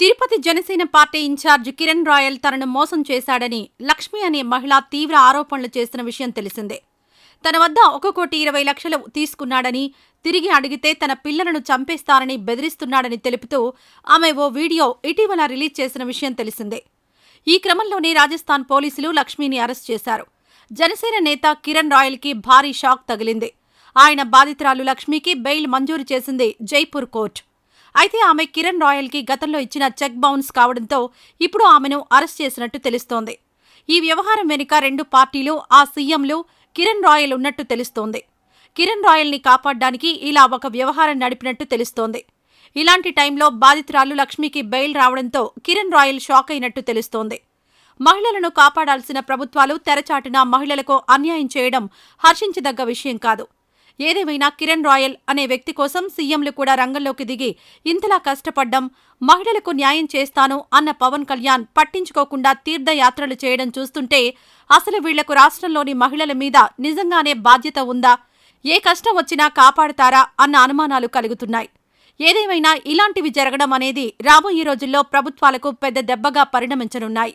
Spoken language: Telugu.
తిరుపతి జనసేన పార్టీ ఇన్ఛార్జ్ కిరణ్ రాయల్ తనను మోసం చేశాడని లక్ష్మి అనే మహిళ తీవ్ర ఆరోపణలు చేసిన విషయం తెలిసిందే. తన వద్ద ఒక కోటి ఇరవై లక్షలు తీసుకున్నాడని తిరిగి అడిగితే తన పిల్లలను చంపేస్తారని బెదిరిస్తున్నాడని తెలుపుతూ ఆమె ఓ వీడియో ఇటీవల రిలీజ్ చేసిన విషయం తెలిసిందే. ఈ క్రమంలోనే రాజస్థాన్ పోలీసులు లక్ష్మిని అరెస్ట్ చేశారు. జనసేన నేత కిరణ్ రాయల్కి భారీ షాక్ తగిలింది. ఆయన బాధితురాలు లక్ష్మికి బెయిల్ మంజూరు చేసింది జైపూర్ కోర్టు. అయితే ఆమె కిరణ్ రాయల్కి గతంలో ఇచ్చిన చెక్ బౌన్స్ కావడంతో ఇప్పుడు ఆమెను అరెస్ట్ చేసినట్టు తెలుస్తోంది. ఈ వ్యవహారం వెనుక రెండు పార్టీలు ఆ సీఎంలు కిరణ్ రాయల్ ఉన్నట్టు తెలుస్తోంది. కిరణ్ రాయల్ని కాపాడడానికి ఇలా ఒక వ్యవహారం నడిపినట్టు తెలుస్తోంది. ఇలాంటి టైంలో బాధితురాలు లక్ష్మికి బెయిల్ రావడంతో కిరణ్ రాయల్ షాక్ అయినట్టు తెలుస్తోంది. మహిళలను కాపాడాల్సిన ప్రభుత్వాలు తెరచాటున మహిళలకు అన్యాయం చేయడం హర్షించదగ్గ విషయం కాదు. ఏదేమైనా కిరణ్ రాయల్ అనే వ్యక్తి కోసం సీఎంలు కూడా రంగంలోకి దిగి ఇంతలా కష్టపడ్డం మహిళలకు న్యాయం చేస్తాను అన్న పవన్ కళ్యాణ్ పట్టించుకోకుండా తీర్థయాత్రలు చేయడం చూస్తుంటే అసలు వీళ్ళకు రాష్ట్రంలోని మహిళల మీద నిజంగానే బాధ్యత ఉందా? ఏ కష్టం వచ్చినా కాపాడతారా? అన్న అనుమానాలు కలుగుతున్నాయి. ఏదేమైనా ఇలాంటివి జరగడం అనేది రాబోయే రోజుల్లో ప్రభుత్వాలకు పెద్ద దెబ్బగా పరిణమించనున్నాయి.